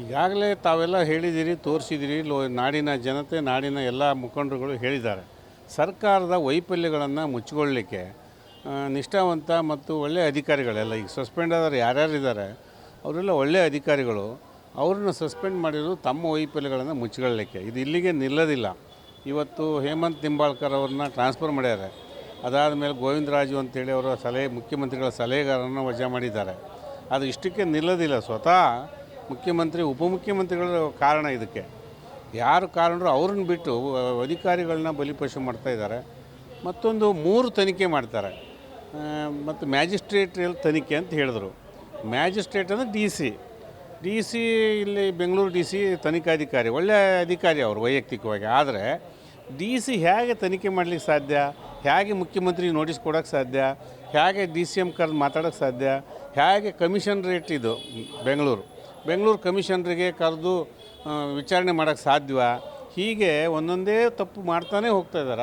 ಈಗಾಗಲೇ ತಾವೆಲ್ಲ ಹೇಳಿದ್ದೀರಿ ತೋರಿಸಿದಿರಿ, ಲೋ, ನಾಡಿನ ಜನತೆ, ನಾಡಿನ ಎಲ್ಲ ಮುಖಂಡರುಗಳು ಹೇಳಿದ್ದಾರೆ. ಸರ್ಕಾರದ ವೈಫಲ್ಯಗಳನ್ನು ಮುಚ್ಚಿಕೊಳ್ಳಲಿಕ್ಕೆ ನಿಷ್ಠಾವಂತ ಮತ್ತು ಒಳ್ಳೆಯ ಅಧಿಕಾರಿಗಳೆಲ್ಲ ಈಗ ಸಸ್ಪೆಂಡ್ ಆದವರು ಯಾರ್ಯಾರು ಇದ್ದಾರೆ, ಅವರೆಲ್ಲ ಒಳ್ಳೆಯ ಅಧಿಕಾರಿಗಳು, ಅವ್ರನ್ನ ಸಸ್ಪೆಂಡ್ ಮಾಡಿರೋದು ತಮ್ಮ ವೈಫಲ್ಯಗಳನ್ನು ಮುಚ್ಚಿಕೊಳ್ಳಲಿಕ್ಕೆ ಇದು ಇಲ್ಲಿಗೆ ನಿಲ್ಲೋದಿಲ್ಲ. ಇವತ್ತು ಹೇಮಂತ್ ನಿಂಬಾಳ್ಕರ್ ಅವ್ರನ್ನ ಟ್ರಾನ್ಸ್ಫರ್ ಮಾಡ್ಯಾರೆ. ಅದಾದ ಮೇಲೆ ಗೋವಿಂದರಾಜು ಅಂತೇಳಿ ಅವರ ಸಲಹೆ, ಮುಖ್ಯಮಂತ್ರಿಗಳ ಸಲಹೆಗಾರರನ್ನು ವಜಾ ಮಾಡಿದ್ದಾರೆ. ಅದು ಇಷ್ಟಕ್ಕೆ ನಿಲ್ಲೋದಿಲ್ಲ. ಸ್ವತಃ ಮುಖ್ಯಮಂತ್ರಿ, ಉಪಮುಖ್ಯಮಂತ್ರಿಗಳ ಕಾರಣ ಇದಕ್ಕೆ. ಯಾರು ಕಾರಣರು ಅವ್ರನ್ನ ಬಿಟ್ಟು ಅಧಿಕಾರಿಗಳನ್ನ ಬಲಿಪಶು ಮಾಡ್ತಾಯಿದ್ದಾರೆ ಮತ್ತೊಂದು ಮೂರು ತನಿಖೆ ಮಾಡ್ತಾರೆ. ಮತ್ತು ಮ್ಯಾಜಿಸ್ಟ್ರೇಟ್ ತನಿಖೆ ಅಂತ ಹೇಳಿದ್ರು. ಮ್ಯಾಜಿಸ್ಟ್ರೇಟ್ ಅಂದರೆ ಡಿ ಸಿ. ಡಿ ಸಿ ಇಲ್ಲಿ ಬೆಂಗಳೂರು ಡಿ ಸಿ ತನಿಖಾಧಿಕಾರಿ ಒಳ್ಳೆಯ ಅಧಿಕಾರಿ ಅವರು ವೈಯಕ್ತಿಕವಾಗಿ. ಆದರೆ ಡಿ ಸಿ ಹೇಗೆ ತನಿಖೆ ಮಾಡಲಿಕ್ಕೆ ಸಾಧ್ಯ? ಹೇಗೆ ಮುಖ್ಯಮಂತ್ರಿ ನೋಟಿಸ್ ಕೊಡೋಕ್ಕೆ ಸಾಧ್ಯ? ಹೇಗೆ ಡಿ ಸಿ ಎಂ ಕರೆದು ಮಾತಾಡೋಕ್ಕೆ ಸಾಧ್ಯ? ಹೇಗೆ ಕಮಿಷನ್ ರೇಟ್ ಇದು ಬೆಂಗಳೂರು? ಬೆಂಗಳೂರು ಕಮಿಷನರಿಗೆ ಕರೆದು ವಿಚಾರಣೆ ಮಾಡೋಕ್ಕೆ ಸಾಧ್ಯವ ಹೀಗೆ ಒಂದೊಂದೇ ತಪ್ಪು ಮಾಡ್ತಾನೆ ಹೋಗ್ತಾ ಇದ್ದಾರೆ.